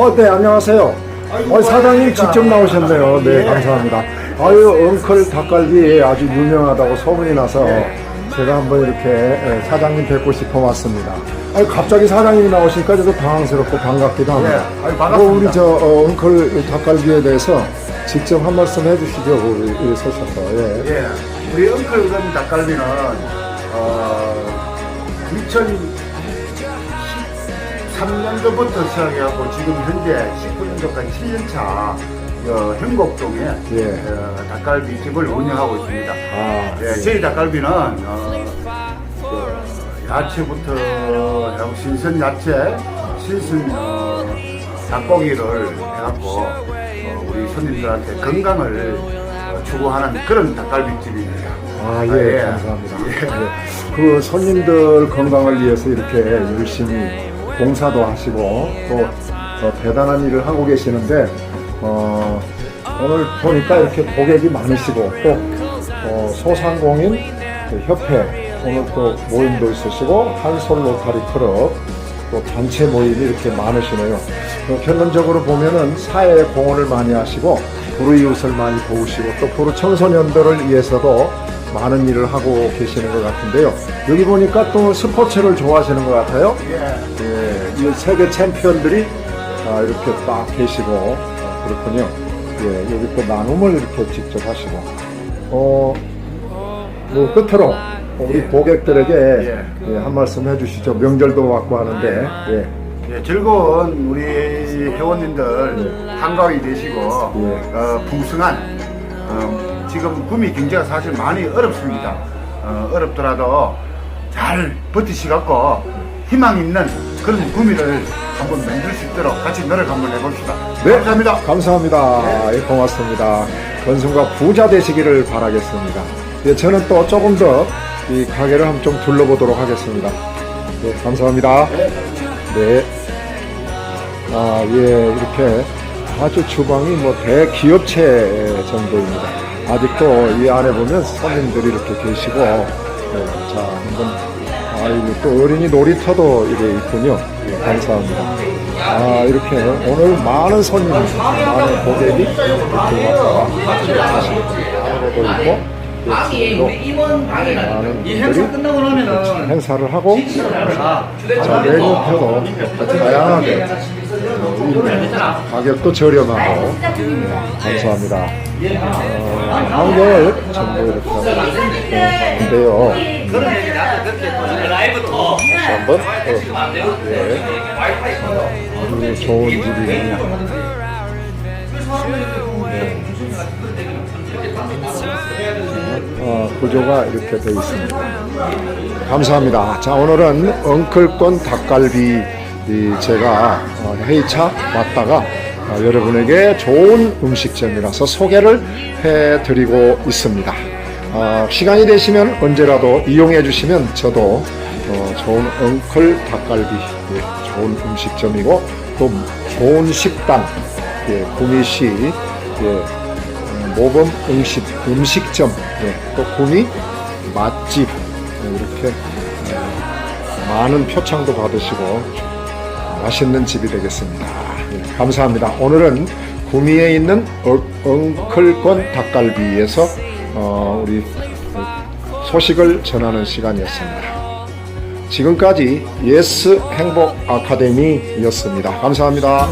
어, 네, 안녕하세요. 어, 사장님 직접 나오셨네요. 네, 감사합니다. 아유, 엉클 닭갈비 아주 유명하다고 소문이 나서 제가 한번 이렇게 예, 사장님 뵙고 싶어 왔습니다. 아유, 갑자기 사장님이 나오시니까 저도 당황스럽고 반갑기도 합니다. 예, 아유, 반갑습니다. 뭐 우리 저 어, 엉클 닭갈비에 대해서 직접 한 말씀 해주시죠. 우리, 서셔서. 예. 예, 우리 엉클건 닭갈비는 어, 2013년도부터 시작해갖고 지금 현재 19년도까지 7년차 어, 행곡동에 예. 어, 닭갈비 집을 운영하고 있습니다. 아, 예, 저희 닭갈비는 어, 그 야채부터 해갖고 신선 야채, 신선 어, 닭고기를 해갖고 어, 우리 손님들한테 건강을 어, 추구하는 그런 닭갈비 집입니다. 아, 예, 감사합니다. 예. 그 손님들 건강을 위해서 이렇게 열심히 봉사도 하시고 또 어, 대단한 일을 하고 계시는데 어, 오늘 보니까 이렇게 고객이 많으시고 또 어, 소상공인 그 협회 오늘 또 모임도 있으시고 한솔 로타리 클럽 또 단체 모임이 이렇게 많으시네요. 어, 결론적으로 보면은 사회에 공헌을 많이 하시고 불우이웃을 많이 도우시고 또 불우 청소년들을 위해서도 많은 일을 하고 계시는 것 같은데요. 여기 보니까 또 스포츠를 좋아하시는 것 같아요. 예. 예, 이 세계 챔피언들이 아, 이렇게 딱 계시고 아, 그렇군요. 예, 여기 또 나눔을 이렇게 직접 하시고 어, 뭐 끝으로 우리 예. 고객들에게 예. 예, 한 말씀 해주시죠. 명절도 왔고 하는데 예, 예, 즐거운 우리 회원님들 한가위 되시고 예. 어, 풍성한 어, 지금 구미 경제가 사실 많이 어렵습니다. 어, 어렵더라도 잘 버티시갖고 희망 있는 그런 구미를 한번 만들 수 있도록 같이 노력 한번 해봅시다. 네, 감사합니다. 감사합니다. 예, 고맙습니다. 건승과 부자 되시기를 바라겠습니다. 예, 저는 또 조금 더 이 가게를 한번 좀 둘러보도록 하겠습니다. 예, 감사합니다. 네. 아, 예, 이렇게 아주 주방이 뭐 대기업체 정도입니다. 아직도 이 안에 보면 손님들이 이렇게 계시고, 예, 자, 한번, 아, 이게 또 어린이 놀이터도 이게 있군요. 예, 감사합니다. 아, 이렇게 오늘 많은 손님, 많은 고객이 이렇게 계십니다. 안으로도 있고, 이 행사 끝나고 나면은 행사를 하고, 자 자, 메뉴표도 다양하게. 가격도 저렴하고 감사합니다. 어, 한결 전부 이렇게 라이브도 다시 한번 어, 예, 좋은 집이네요. 어, 구조가 이렇게 되어 있습니다. 감사합니다. 자, 오늘은 엉클권 닭갈비 이 제가 어, 회의차 왔다가 어, 여러분에게 좋은 음식점이라서 소개를 해드리고 있습니다. 어, 시간이 되시면 언제라도 이용해 주시면 저도 어, 좋은 엉클 닭갈비 예, 좋은 음식점이고 또 좋은 식당 예, 구미시 예, 음, 모범 음식 음식점 예, 또 구미 맛집 예, 이렇게 예, 많은 표창도 받으시고 맛있는 집이 되겠습니다. 예, 감사합니다. 오늘은 구미에 있는 어- 엉클권 닭갈비에서 어, 우리 소식을 전하는 시간이었습니다. 지금까지 예스 행복 아카데미였습니다. 감사합니다.